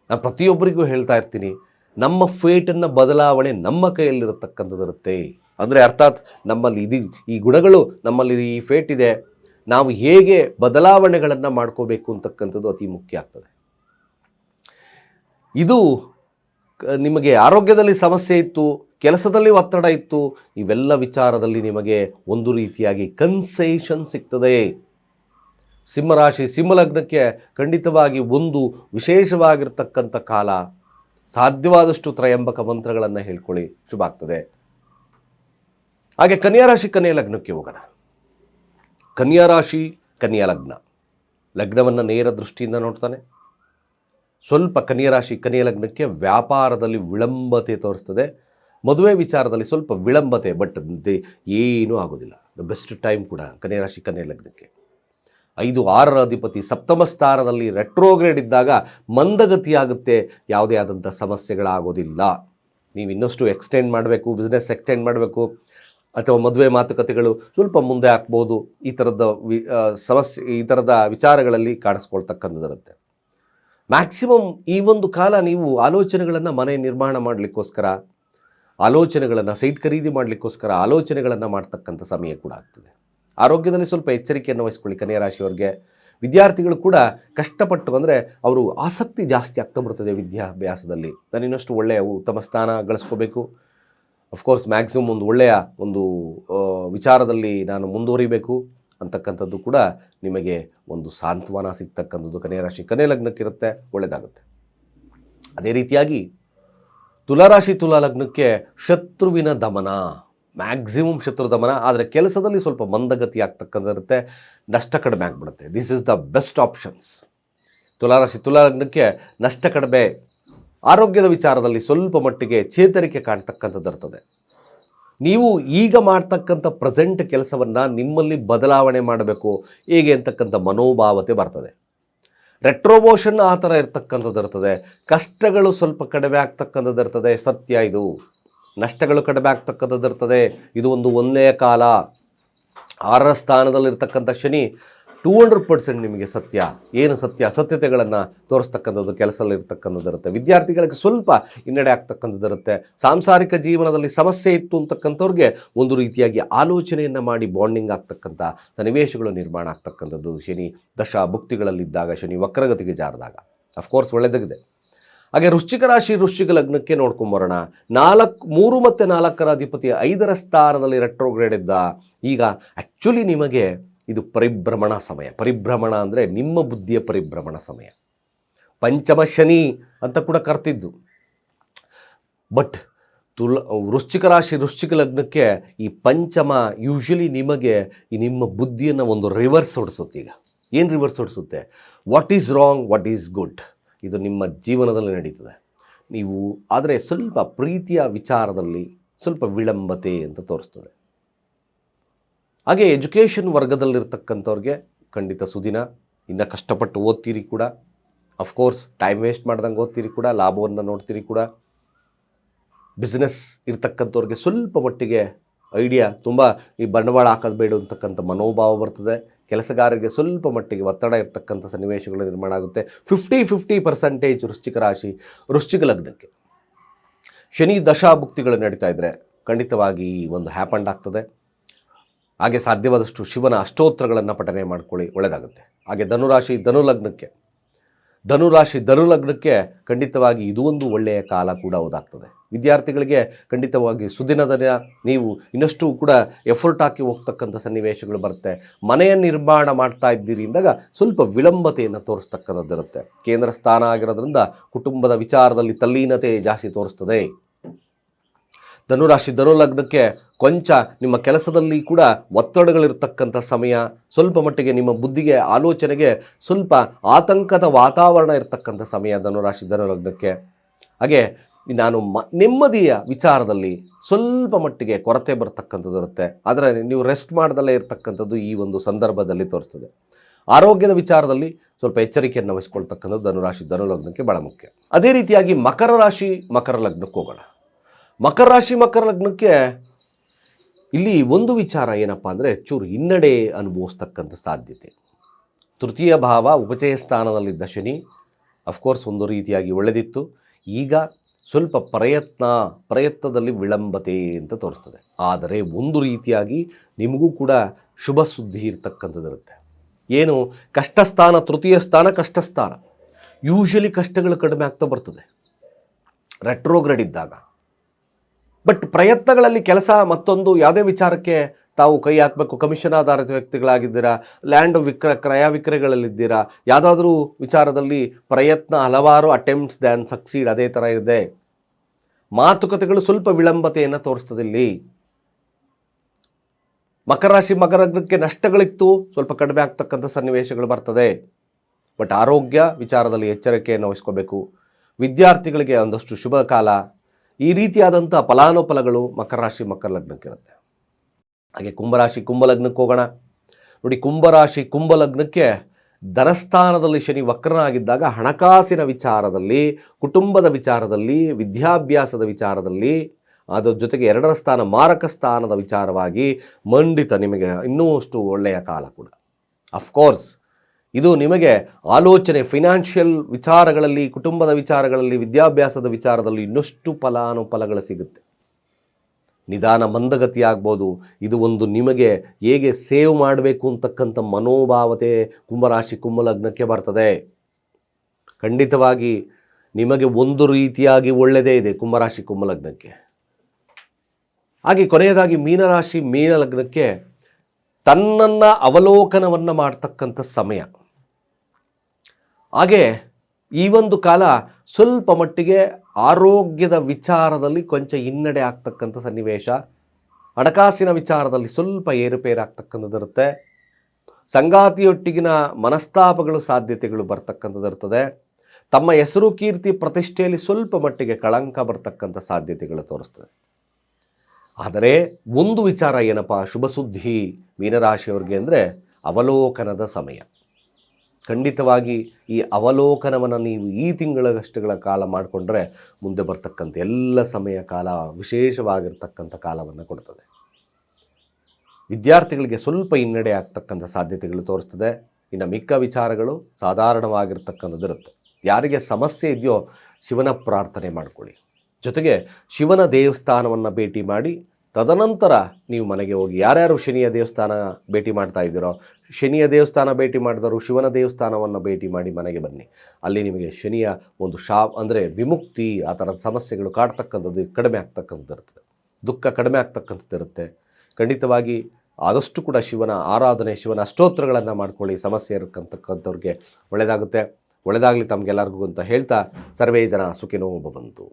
ನಾನು ಪ್ರತಿಯೊಬ್ಬರಿಗೂ ಹೇಳ್ತಾ ಇರ್ತೀನಿ, ನಮ್ಮ ಫೇಟನ್ನು ಬದಲಾವಣೆ ನಮ್ಮ ಕೈಯಲ್ಲಿರತಕ್ಕಂಥದ್ದಿರುತ್ತೆ. ಅಂದರೆ ಅರ್ಥಾತ್ ನಮ್ಮಲ್ಲಿ ಇದು, ಈ ಗುಣಗಳು ನಮ್ಮಲ್ಲಿ ಈ ಫೇಟ್ ಇದೆ. ನಾವು ಹೇಗೆ ಬದಲಾವಣೆಗಳನ್ನು ಮಾಡ್ಕೋಬೇಕು ಅಂತಕ್ಕಂಥದ್ದು ಅತಿ ಮುಖ್ಯ ಆಗ್ತದೆ. ಇದು ನಿಮಗೆ ಆರೋಗ್ಯದಲ್ಲಿ ಸಮಸ್ಯೆ ಇತ್ತು, ಕೆಲಸದಲ್ಲಿ ಒತ್ತಡ ಇತ್ತು, ಇವೆಲ್ಲ ವಿಚಾರದಲ್ಲಿ ನಿಮಗೆ ಒಂದು ರೀತಿಯಾಗಿ ಕನ್ಸೇಷನ್ ಸಿಗ್ತದೆ. ಸಿಂಹರಾಶಿ, ಸಿಂಹಲಗ್ನಕ್ಕೆ ಖಂಡಿತವಾಗಿ ಒಂದು ವಿಶೇಷವಾಗಿರ್ತಕ್ಕಂಥ ಕಾಲ, ಸಾಧ್ಯವಾದಷ್ಟು ತ್ರಯಂಬಕ ಮಂತ್ರಗಳನ್ನು ಹೇಳ್ಕೊಳ್ಳಿ, ಶುಭ ಆಗ್ತದೆ. ಹಾಗೆ ಕನ್ಯಾ ರಾಶಿ ಕನ್ಯಾ ಲಗ್ನಕ್ಕೆ ಹೋಗೋಣ. ಕನ್ಯಾ ರಾಶಿ, ಕನ್ಯಾ ಲಗ್ನ. ಲಗ್ನವನ್ನು ನೇರ ದೃಷ್ಟಿಯಿಂದ ನೋಡ್ತಾನೆ. ಸ್ವಲ್ಪ ಕನ್ಯಾ ರಾಶಿ, ಕನ್ಯಾ ಲಗ್ನಕ್ಕೆ ವ್ಯಾಪಾರದಲ್ಲಿ ವಿಳಂಬತೆ ತೋರಿಸ್ತದೆ. ಮದುವೆ ವಿಚಾರದಲ್ಲಿ ಸ್ವಲ್ಪ ವಿಳಂಬತೆ, ಬಟ್ ಏನೂ ಆಗೋದಿಲ್ಲ. ದ ಬೆಸ್ಟ್ ಟೈಮ್ ಕೂಡ ಕನ್ಯಾ ರಾಶಿ, ಕನ್ಯಾ ಲಗ್ನಕ್ಕೆ. ಐದು ಆರರ ಅಧಿಪತಿ, ಸಪ್ತಮ ಸ್ಥಾನದಲ್ಲಿ ರೆಟ್ರೋಗ್ರೇಡ್ ಇದ್ದಾಗ ಮಂದಗತಿಯಾಗುತ್ತೆ. ಯಾವುದೇ ಆದಂಥ ಸಮಸ್ಯೆಗಳಾಗೋದಿಲ್ಲ. ನೀವು ಇನ್ನಷ್ಟು ಎಕ್ಸ್ಟೆಂಡ್ ಮಾಡಬೇಕು ಬಿಸ್ನೆಸ್ ಎಕ್ಸ್ಟೆಂಡ್ ಮಾಡಬೇಕು. ಅಥವಾ ಮದುವೆ ಮಾತುಕತೆಗಳು ಸ್ವಲ್ಪ ಮುಂದೆ ಹಾಕ್ಬೋದು. ಈ ಥರದ ವಿ ಸಮಸ್ಯೆ, ಈ ಥರದ ವಿಚಾರಗಳಲ್ಲಿ ಕಾಣಿಸ್ಕೊಳ್ತಕ್ಕಂಥದ್ದಿರುತ್ತೆ ಮ್ಯಾಕ್ಸಿಮಮ್ ಈ ಒಂದು ಕಾಲ ನೀವು ಆಲೋಚನೆಗಳನ್ನು ಮನೆ ನಿರ್ಮಾಣ ಮಾಡಲಿಕ್ಕೋಸ್ಕರ, ಆಲೋಚನೆಗಳನ್ನು ಸೈಟ್ ಖರೀದಿ ಮಾಡಲಿಕ್ಕೋಸ್ಕರ ಆಲೋಚನೆಗಳನ್ನು ಮಾಡ್ತಕ್ಕಂಥ ಸಮಯ ಕೂಡ ಆಗ್ತದೆ. ಆರೋಗ್ಯದಲ್ಲಿ ಸ್ವಲ್ಪ ಎಚ್ಚರಿಕೆಯನ್ನು ವಹಿಸ್ಕೊಳ್ಳಿ ಕನ್ಯಾ ರಾಶಿಯವರಿಗೆ. ವಿದ್ಯಾರ್ಥಿಗಳು ಕೂಡ ಕಷ್ಟಪಟ್ಟು ಅಂದರೆ ಅವರು ಆಸಕ್ತಿ ಜಾಸ್ತಿ ಆಗ್ತಾ ಬರ್ತದೆ ವಿದ್ಯಾಭ್ಯಾಸದಲ್ಲಿ. ನಾನು ಇನ್ನಷ್ಟು ಒಳ್ಳೆಯ ಉತ್ತಮ ಸ್ಥಾನ ಗಳಿಸ್ಕೋಬೇಕು. ಅಫ್ಕೋರ್ಸ್ ಮ್ಯಾಕ್ಸಿಮಮ್ ಒಂದು ಒಳ್ಳೆಯ ಒಂದು ವಿಚಾರದಲ್ಲಿ ನಾನು ಮುಂದುವರಿಬೇಕು ಅಂತಕ್ಕಂಥದ್ದು ಕೂಡ ನಿಮಗೆ ಒಂದು ಸಾಂತ್ವನ ಸಿಗ್ತಕ್ಕಂಥದ್ದು. ಕನ್ಯಾ ರಾಶಿ ಕನ್ಯಾ ಲಗ್ನಕ್ಕಿರುತ್ತೆ ಒಳ್ಳೆಯದಾಗುತ್ತೆ ಅದೇ ರೀತಿಯಾಗಿ ತುಲಾರಾಶಿ ತುಲಾ ಲಗ್ನಕ್ಕೆ ಶತ್ರುವಿನ ದಮನ ಮ್ಯಾಕ್ಸಿಮಮ್ ಶತ್ರು ದಮನ, ಆದರೆ ಕೆಲಸದಲ್ಲಿ ಸ್ವಲ್ಪ ಮಂದಗತಿ ಆಗ್ತಕ್ಕಂಥಿರುತ್ತೆ ನಷ್ಟ ಕಡಿಮೆ ಆಗಿಬಿಡುತ್ತೆ. This is the best options ತುಲಾರಾಶಿ ತುಲಾ ಲಗ್ನಕ್ಕೆ ನಷ್ಟ ಕಡಿಮೆ ಆರೋಗ್ಯದ ವಿಚಾರದಲ್ಲಿ ಸ್ವಲ್ಪ ಮಟ್ಟಿಗೆ ಚೇತರಿಕೆ ಕಾಣ್ತಕ್ಕಂಥದ್ದು ಇರ್ತದೆ. ನೀವು ಈಗ ಮಾಡ್ತಕ್ಕಂಥ ಪ್ರೆಸೆಂಟ್ ಕೆಲಸವನ್ನು ನಿಮ್ಮಲ್ಲಿ ಬದಲಾವಣೆ ಮಾಡಬೇಕು, ಹೇಗೆ ಅಂತಕ್ಕಂಥ ಮನೋಭಾವತೆ ಬರ್ತದೆ. ರೆಟ್ರೋಮೋಷನ್ ಆ ಥರ ಇರ್ತಕ್ಕಂಥದ್ದು ಇರ್ತದೆ. ಕಷ್ಟಗಳು ಸ್ವಲ್ಪ ಕಡಿಮೆ ಆಗ್ತಕ್ಕಂಥದ್ದು ಇರ್ತದೆ. ಸತ್ಯ ಇದು. ನಷ್ಟಗಳು ಕಡಿಮೆ ಆಗ್ತಕ್ಕಂಥದ್ದು ಇರ್ತದೆ. ಇದು ಒಂದು ಒಂದೇ ಕಾಲ. ಆರರ ಸ್ಥಾನದಲ್ಲಿರ್ತಕ್ಕಂಥ ಶನಿ ಟೂ ಹಂಡ್ರೆಡ್ ಪರ್ಸೆಂಟ್ ನಿಮಗೆ ಸತ್ಯ. ಏನು ಸತ್ಯ? ಸತ್ಯತೆಗಳನ್ನು ತೋರಿಸ್ತಕ್ಕಂಥದ್ದು ಕೆಲಸದಲ್ಲಿ ಇರುತ್ತೆ. ವಿದ್ಯಾರ್ಥಿಗಳಿಗೆ ಸ್ವಲ್ಪ ಹಿನ್ನಡೆ ಆಗ್ತಕ್ಕಂಥದ್ದು ಇರುತ್ತೆ. ಸಾಂಸಾರಿಕ ಜೀವನದಲ್ಲಿ ಸಮಸ್ಯೆ ಇತ್ತು ಅಂತಕ್ಕಂಥವ್ರಿಗೆ ಒಂದು ರೀತಿಯಾಗಿ ಆಲೋಚನೆಯನ್ನು ಮಾಡಿ ಬಾಂಡಿಂಗ್ ಆಗ್ತಕ್ಕಂಥ ಸನ್ನಿವೇಶಗಳು ನಿರ್ಮಾಣ ಆಗ್ತಕ್ಕಂಥದ್ದು. ಶನಿ ದಶ ಭುಕ್ತಿಗಳಲ್ಲಿದ್ದಾಗ, ಶನಿ ವಕ್ರಗತಿಗೆ ಜಾರಿದಾಗ. ಅಫ್ಕೋರ್ಸ್ ಒಳ್ಳೆಯದಾಗಿದೆ. ಹಾಗೆ ವೃಶ್ಚಿಕ ರಾಶಿ, ವೃಶ್ಚಿಕ ಲಗ್ನಕ್ಕೆ ನೋಡ್ಕೊಂಬರೋಣ ನಾಲ್ಕು, ಮೂರು ಮತ್ತು ನಾಲ್ಕರ ಅಧಿಪತಿ ಐದರ ಸ್ಥಾನದಲ್ಲಿ ರೆಟ್ರೋಗ್ರೇಡ್ ಇದ್ದ. ಈಗ ಆ್ಯಕ್ಚುಲಿ ನಿಮಗೆ ಇದು ಪರಿಭ್ರಮಣ ಸಮಯ. ಪರಿಭ್ರಮಣ ಅಂದರೆ ನಿಮ್ಮ ಬುದ್ಧಿಯ ಪರಿಭ್ರಮಣ ಸಮಯ. ಪಂಚಮ ಶನಿ ಅಂತ ಕೂಡ ಕರ್ತಿದ್ದು. ಬಟ್ ತುಲ, ವೃಶ್ಚಿಕ ರಾಶಿ, ವೃಶ್ಚಿಕ ಲಗ್ನಕ್ಕೆ ಈ ಪಂಚಮ ಯೂಶಲಿ ನಿಮಗೆ ಈ ನಿಮ್ಮ ಬುದ್ಧಿಯನ್ನು ಒಂದು ರಿವರ್ಸ್ ಹೊಡಿಸುತ್ತೆ ಈಗ. ಏನು reverse ಹೊಡಿಸುತ್ತೆ? What is wrong what is good ಇದು ನಿಮ್ಮ ಜೀವನದಲ್ಲಿ ನಡೀತದೆ. ನೀವು, ಆದರೆ ಸ್ವಲ್ಪ ಪ್ರೀತಿಯ ವಿಚಾರದಲ್ಲಿ ಸ್ವಲ್ಪ ವಿಳಂಬತೆ ಅಂತ ತೋರಿಸ್ತದೆ. ಹಾಗೆ ಎಜುಕೇಷನ್ ವರ್ಗದಲ್ಲಿರ್ತಕ್ಕಂಥವ್ರಿಗೆ ಖಂಡಿತ ಸುದಿನ. ಇನ್ನು ಕಷ್ಟಪಟ್ಟು ಓದ್ತೀರಿ ಕೂಡ. ಅಫ್ಕೋರ್ಸ್ ಟೈಮ್ ವೇಸ್ಟ್ ಮಾಡ್ದಂಗೆ ಓದ್ತೀರಿ ಕೂಡ, ಲಾಭವನ್ನು ನೋಡ್ತೀರಿ ಕೂಡ. ಬಿಸ್ನೆಸ್ ಇರ್ತಕ್ಕಂಥವ್ರಿಗೆ ಸ್ವಲ್ಪ ಮಟ್ಟಿಗೆ ಐಡಿಯಾ ತುಂಬ ಈ ಬಂಡವಾಳ ಹಾಕೋದು ಬೇಡ ಅಂತಕ್ಕಂಥ ಮನೋಭಾವ ಬರ್ತದೆ. ಕೆಲಸಗಾರರಿಗೆ ಸ್ವಲ್ಪ ಮಟ್ಟಿಗೆ ಒತ್ತಡ ಇರ್ತಕ್ಕಂಥ ಸನ್ನಿವೇಶಗಳು ನಿರ್ಮಾಣ ಆಗುತ್ತೆ. ಫಿಫ್ಟಿ ಫಿಫ್ಟಿ ಪರ್ಸೆಂಟೇಜ್ ವೃಶ್ಚಿಕ ರಾಶಿ, ವೃಶ್ಚಿಕ ಲಗ್ನಕ್ಕೆ. ಶನಿ ದಶಾಭುಕ್ತಿಗಳು ನಡೀತಾ ಇದ್ದರೆ ಖಂಡಿತವಾಗಿ ಒಂದು ಹ್ಯಾಪಂಡ್ ಆಗ್ತದೆ. ಹಾಗೆ ಸಾಧ್ಯವಾದಷ್ಟು ಶಿವನ ಅಷ್ಟೋತ್ರಗಳನ್ನು ಪಠನೆ ಮಾಡ್ಕೊಳ್ಳಿ ಒಳ್ಳೆಯದಾಗುತ್ತೆ ಹಾಗೆ ಧನುರಾಶಿ ಧನುಲಗ್ನಕ್ಕೆ ಧನುರಾಶಿ ಧನುಲಗ್ನಕ್ಕೆ ಖಂಡಿತವಾಗಿ ಇದು ಒಂದು ಒಳ್ಳೆಯ ಕಾಲ ಕೂಡ ಹೌದಾಗ್ತದೆ. ವಿದ್ಯಾರ್ಥಿಗಳಿಗೆ ಖಂಡಿತವಾಗಿ ಸುದಿನದ ದಿನ ನೀವು ಇನ್ನಷ್ಟು ಕೂಡ ಎಫರ್ಟ್ ಹಾಕಿ ಹೋಗ್ತಕ್ಕಂಥ ಸನ್ನಿವೇಶಗಳು ಬರುತ್ತೆ. ಮನೆಯ ನಿರ್ಮಾಣ ಮಾಡ್ತಾ ಇದ್ದೀರಿ ಅಂದಾಗ ಸ್ವಲ್ಪ ವಿಳಂಬತೆಯನ್ನು ತೋರಿಸ್ತಕ್ಕಂಥದ್ದಿರುತ್ತೆ. ಕೇಂದ್ರ ಸ್ಥಾನ ಆಗಿರೋದ್ರಿಂದ ಕುಟುಂಬದ ವಿಚಾರದಲ್ಲಿ ತಲ್ಲೀನತೆ ಜಾಸ್ತಿ ತೋರಿಸ್ತದೆ. ಧನುರಾಶಿ ಧನುಲಗ್ನಕ್ಕೆ ಕೊಂಚ ನಿಮ್ಮ ಕೆಲಸದಲ್ಲಿ ಕೂಡ ಒತ್ತಡಗಳಿರ್ತಕ್ಕಂಥ ಸಮಯ, ಸ್ವಲ್ಪ ಮಟ್ಟಿಗೆ ನಿಮ್ಮ ಬುದ್ಧಿಗೆ, ಆಲೋಚನೆಗೆ ಸ್ವಲ್ಪ ಆತಂಕದ ವಾತಾವರಣ ಇರತಕ್ಕಂಥ ಸಮಯ ಧನುರಾಶಿ ಧನುಲಗ್ನಕ್ಕೆ ಹಾಗೆ ನಾನು ಮ, ನೆಮ್ಮದಿಯ ವಿಚಾರದಲ್ಲಿ ಸ್ವಲ್ಪ ಮಟ್ಟಿಗೆ ಕೊರತೆ ಬರ್ತಕ್ಕಂಥದ್ದು ಇರುತ್ತೆ. ಆದರೆ ನೀವು ರೆಸ್ಟ್ ಮಾಡ್ದಲ್ಲೇ ಇರತಕ್ಕಂಥದ್ದು ಈ ಒಂದು ಸಂದರ್ಭದಲ್ಲಿ ತೋರಿಸ್ತದೆ. ಆರೋಗ್ಯದ ವಿಚಾರದಲ್ಲಿ ಸ್ವಲ್ಪ ಎಚ್ಚರಿಕೆಯನ್ನು ವಹಿಸ್ಕೊಳ್ತಕ್ಕಂಥದ್ದು ಧನುರಾಶಿ ಧನುಲಗ್ನಕ್ಕೆ ಭಾಳ ಮುಖ್ಯ. ಅದೇ ರೀತಿಯಾಗಿ ಮಕರ ರಾಶಿ, ಮಕರ ಲಗ್ನಕ್ಕೆ ಹೋಗೋಣ. ಮಕರ ರಾಶಿ, ಮಕರ ಲಗ್ನಕ್ಕೆ ಇಲ್ಲಿ ಒಂದು ವಿಚಾರ ಏನಪ್ಪ ಅಂದರೆ ಚೂರು ಹಿನ್ನಡೆ ಅನುಭವಿಸ್ತಕ್ಕಂಥ ಸಾಧ್ಯತೆ. ತೃತೀಯ ಭಾವ ಉಪಚಯ ಸ್ಥಾನದಲ್ಲಿದ್ದ ಶನಿ ಅಫ್ಕೋರ್ಸ್ ಒಂದು ರೀತಿಯಾಗಿ ಒಳ್ಳೆದಿತ್ತು. ಈಗ ಸ್ವಲ್ಪ ಪ್ರಯತ್ನ, ಪ್ರಯತ್ನದಲ್ಲಿ ವಿಳಂಬತೆ ಅಂತ ತೋರಿಸ್ತದೆ. ಆದರೆ ಒಂದು ರೀತಿಯಾಗಿ ನಿಮಗೂ ಕೂಡ ಶುಭ ಸುದ್ದಿ ಇರ್ತಕ್ಕಂಥದ್ದಿರುತ್ತೆ ಏನು? ಕಷ್ಟ ಸ್ಥಾನ ತೃತೀಯ ಸ್ಥಾನ ಕಷ್ಟ ಸ್ಥಾನ ಯೂಶಲಿ ಕಷ್ಟಗಳು ಕಡಿಮೆ ಆಗ್ತಾ ಬರ್ತದೆ. ರೆಟ್ರೋಗ್ರೆಡ್ ಇದ್ದಾಗ. ಬಟ್ ಪ್ರಯತ್ನಗಳಲ್ಲಿ ಕೆಲಸ ಮತ್ತೊಂದು ಯಾವುದೇ ವಿಚಾರಕ್ಕೆ ತಾವು ಕೈ ಹಾಕಬೇಕು. ಕಮಿಷನ್ ಆಧಾರಿತ ವ್ಯಕ್ತಿಗಳಾಗಿದ್ದೀರಾ? ಲ್ಯಾಂಡ್ ವಿಕ್ರ, ಕ್ರಯ ವಿಕ್ರಯಗಳಲ್ಲಿದ್ದೀರಾ? ಯಾವುದಾದ್ರೂ ವಿಚಾರದಲ್ಲಿ ಪ್ರಯತ್ನ ಹಲವಾರು ಅಟೆಂಪ್ಟ್ಸ್ ದ್ಯಾನ್ ಸಕ್ಸೀಡ್ ಅದೇ ಥರ ಇದೆ. ಮಾತುಕತೆಗಳು ಸ್ವಲ್ಪ ವಿಳಂಬತೆಯನ್ನು ತೋರಿಸ್ತದೆ ಇಲ್ಲಿ. ಮಕರ ರಾಶಿ, ಮಕರ ಲಗ್ನಕ್ಕೆ ನಷ್ಟಗಳಿತ್ತು. ಸ್ವಲ್ಪ ಕಡಿಮೆ ಆಗ್ತಕ್ಕಂಥ ಸನ್ನಿವೇಶಗಳು ಬರ್ತದೆ. ಬಟ್ ಆರೋಗ್ಯ ವಿಚಾರದಲ್ಲಿ ಎಚ್ಚರಿಕೆಯನ್ನು ವಹಿಸ್ಕೋಬೇಕು. ವಿದ್ಯಾರ್ಥಿಗಳಿಗೆ ಒಂದಷ್ಟು ಶುಭ ಕಾಲ. ಈ ರೀತಿಯಾದಂಥ ಫಲಾನುಫಲಗಳು ಮಕರ ರಾಶಿ, ಮಕರ ಲಗ್ನಕ್ಕಿರುತ್ತೆ ಹಾಗೆ ಕುಂಭರಾಶಿ ಕುಂಭಲಗ್ನಕ್ಕೆ ಹೋಗೋಣ. ನೋಡಿ ಕುಂಭರಾಶಿ ಕುಂಭಲಗ್ನಕ್ಕೆ ಧನಸ್ಥಾನದಲ್ಲಿ ಶನಿ ವಕ್ರನಾಗಿದ್ದಾಗ ಹಣಕಾಸಿನ ವಿಚಾರದಲ್ಲಿ, ಕುಟುಂಬದ ವಿಚಾರದಲ್ಲಿ, ವಿದ್ಯಾಭ್ಯಾಸದ ವಿಚಾರದಲ್ಲಿ, ಅದರ ಜೊತೆಗೆ ಎರಡರ ಸ್ಥಾನ ಮಾರಕ ಸ್ಥಾನದ ವಿಚಾರವಾಗಿ ಮಂಡಿತ ನಿಮಗೆ ಇನ್ನೂ ಅಷ್ಟು ಒಳ್ಳೆಯ ಕಾಲ ಕೂಡ. ಅಫ್ಕೋರ್ಸ್ ಇದು ನಿಮಗೆ ಆಲೋಚನೆ ಫಿನಾನ್ಷಿಯಲ್ ವಿಚಾರಗಳಲ್ಲಿ, ಕುಟುಂಬದ ವಿಚಾರಗಳಲ್ಲಿ, ವಿದ್ಯಾಭ್ಯಾಸದ ವಿಚಾರದಲ್ಲಿ ಇನ್ನಷ್ಟು ಫಲಾನುಫಲಗಳು ಸಿಗುತ್ತೆ. ನಿಧಾನ ಮಂದಗತಿಯಾಗ್ಬೋದು ಇದು ಒಂದು ನಿಮಗೆ ಹೇಗೆ ಸೇವ್ ಮಾಡಬೇಕು ಅಂತಕ್ಕಂಥ ಮನೋಭಾವತೆ ಕುಂಭರಾಶಿ ಕುಂಭಲಗ್ನಕ್ಕೆ ಬರ್ತದೆ. ಖಂಡಿತವಾಗಿ ನಿಮಗೆ ಒಂದು ರೀತಿಯಾಗಿ ಒಳ್ಳೆಯದೇ ಇದೆ ಕುಂಭರಾಶಿ ಕುಂಭಲಗ್ನಕ್ಕೆ ಹಾಗೆ ಕೊನೆಯದಾಗಿ ಮೀನರಾಶಿ ಮೀನಲಗ್ನಕ್ಕೆ ತನ್ನನ್ನು ಅವಲೋಕನವನ್ನು ಮಾಡ್ತಕ್ಕಂಥ ಸಮಯ. ಹಾಗೆ ಈ ಒಂದು ಕಾಲ ಸ್ವಲ್ಪ ಮಟ್ಟಿಗೆ ಆರೋಗ್ಯದ ವಿಚಾರದಲ್ಲಿ ಕೊಂಚ ಹಿನ್ನಡೆ ಆಗ್ತಕ್ಕಂಥ ಸನ್ನಿವೇಶ. ಹಣಕಾಸಿನ ವಿಚಾರದಲ್ಲಿ ಸ್ವಲ್ಪ ಏರುಪೇರು ಆಗ್ತಕ್ಕಂಥದ್ದಿರುತ್ತೆ ಸಂಗಾತಿಯೊಟ್ಟಿಗಿನ ಮನಸ್ತಾಪಗಳು, ಸಾಧ್ಯತೆಗಳು ಬರ್ತಕ್ಕಂಥದ್ದಿರ್ತದೆ. ತಮ್ಮ ಹೆಸರು ಕೀರ್ತಿ ಪ್ರತಿಷ್ಠೆಯಲ್ಲಿ ಸ್ವಲ್ಪ ಮಟ್ಟಿಗೆ ಕಳಂಕ ಬರ್ತಕ್ಕಂಥ ಸಾಧ್ಯತೆಗಳು ತೋರಿಸ್ತದೆ. ಆದರೆ ಒಂದು ವಿಚಾರ ಏನಪ್ಪ, ಶುಭ ಸುದ್ದಿ ಮೀನರಾಶಿಯವ್ರಿಗೆ ಅಂದರೆ ಅವಲೋಕನದ ಸಮಯ. ಖಂಡಿತವಾಗಿ ಈ ಅವಲೋಕನವನ್ನು ನೀವು ಈ ತಿಂಗಳಷ್ಟುಗಳ ಕಾಲ ಮಾಡಿಕೊಂಡ್ರೆ ಮುಂದೆ ಬರ್ತಕ್ಕಂಥ ಎಲ್ಲ ಸಮಯ ಕಾಲ ವಿಶೇಷವಾಗಿರ್ತಕ್ಕಂಥ ಕಾಲವನ್ನು ಕೊಡ್ತದೆ. ವಿದ್ಯಾರ್ಥಿಗಳಿಗೆ ಸ್ವಲ್ಪ ಹಿನ್ನಡೆ ಆಗ್ತಕ್ಕಂಥ ಸಾಧ್ಯತೆಗಳು ತೋರಿಸ್ತದೆ. ಇನ್ನು ಮಿಕ್ಕ ವಿಚಾರಗಳು ಸಾಧಾರಣವಾಗಿರ್ತಕ್ಕಂಥದ್ದಿರುತ್ತೆ ಯಾರಿಗೆ ಸಮಸ್ಯೆ ಇದೆಯೋ ಶಿವನ ಪ್ರಾರ್ಥನೆ ಮಾಡಿಕೊಳ್ಳಿ. ಜೊತೆಗೆ ಶಿವನ ದೇವಸ್ಥಾನವನ್ನು ಭೇಟಿ ಮಾಡಿ ತದನಂತರ ನೀವು ಮನೆಗೆ ಹೋಗಿ ಯಾರ್ಯಾರು ಶನಿಯ ದೇವಸ್ಥಾನ ಭೇಟಿ ಮಾಡ್ತಾ ಇದ್ದೀರೋ, ಶನಿಯ ದೇವಸ್ಥಾನ ಭೇಟಿ ಮಾಡಿದವರು ಶಿವನ ದೇವಸ್ಥಾನವನ್ನು ಭೇಟಿ ಮಾಡಿ ಮನೆಗೆ ಬನ್ನಿ. ಅಲ್ಲಿ ನಿಮಗೆ ಶನಿಯ ಒಂದು ಶಾ, ಅಂದರೆ ವಿಮುಕ್ತಿ, ಆ ಥರದ ಸಮಸ್ಯೆಗಳು ಕಾಡ್ತಕ್ಕಂಥದ್ದು ಕಡಿಮೆ ಆಗ್ತಕ್ಕಂಥದ್ದು ಇರ್ತದೆ. ದುಃಖ ಕಡಿಮೆ ಆಗ್ತಕ್ಕಂಥದ್ದು ಇರುತ್ತೆ. ಖಂಡಿತವಾಗಿ ಆದಷ್ಟು ಕೂಡ ಶಿವನ ಆರಾಧನೆ, ಶಿವನ ಅಷ್ಟೋತ್ರಗಳನ್ನು ಮಾಡ್ಕೊಳ್ಳಿ. ಸಮಸ್ಯೆ ಇರಕ್ಕಂತಕ್ಕಂಥವ್ರಿಗೆ ಒಳ್ಳೆಯದಾಗುತ್ತೆ ಒಳ್ಳೆಯದಾಗಲಿ ತಮಗೆಲ್ಲರಿಗೂ ಅಂತ ಹೇಳ್ತಾ ಸರ್ವೇ ಜನ ಸುಖಿನೋ ಬಂತು